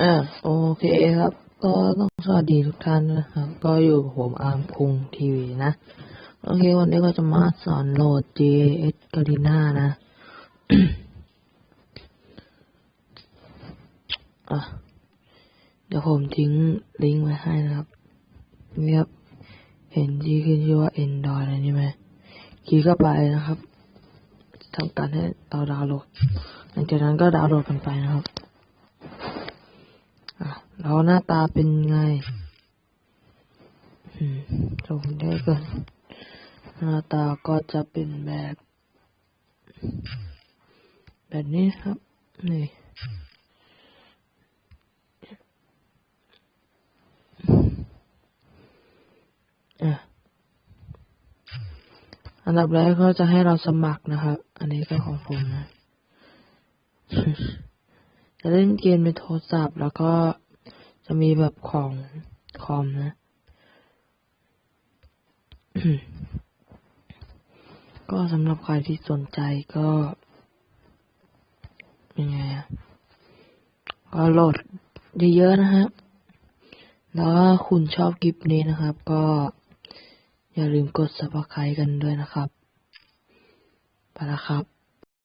อ่าโอเคครับ ก็ต้องสวัสดีทุกท่านนะครับ ก็อยู่กับผมอาร์มคุงทีวีนะ โอเค วันนี้ก็จะมาสอนโหลด JS g a r i n a นะอะเดี๋ยวผมทิ้งลิงก์ไว้ให้นะครับนี่ครับ เห็นที่ขึ้นชื่อว่า Android อะไรนี่ไหมคลิกเข้าไปนะครับทำการให้เราดาวน์โหลด หลังจากนั้นก็ดาวน์โหลดกันไปนะครับ แล้วหน้าตาเป็นไงอืมจงได้ก่อนหน้าตาก็จะเป็นแบบ แบบนี้ครับ นี่อะอันดับแรกก็จะให้เราสมัครนะครับ อันนี้ก็ของผมนะ จะเล่นเกมในโทรศัพท์แล้วก็ จะมีแบบของคอมนะ ก็สำหรับใครที่สนใจก็ยังไงอะก็โหลดเยอะๆนะครับแล้วคุณชอบคลิปนี้นะครับ ก็อย่าลืมกด subscribe กันด้วยนะครับ ไปแล้วครับ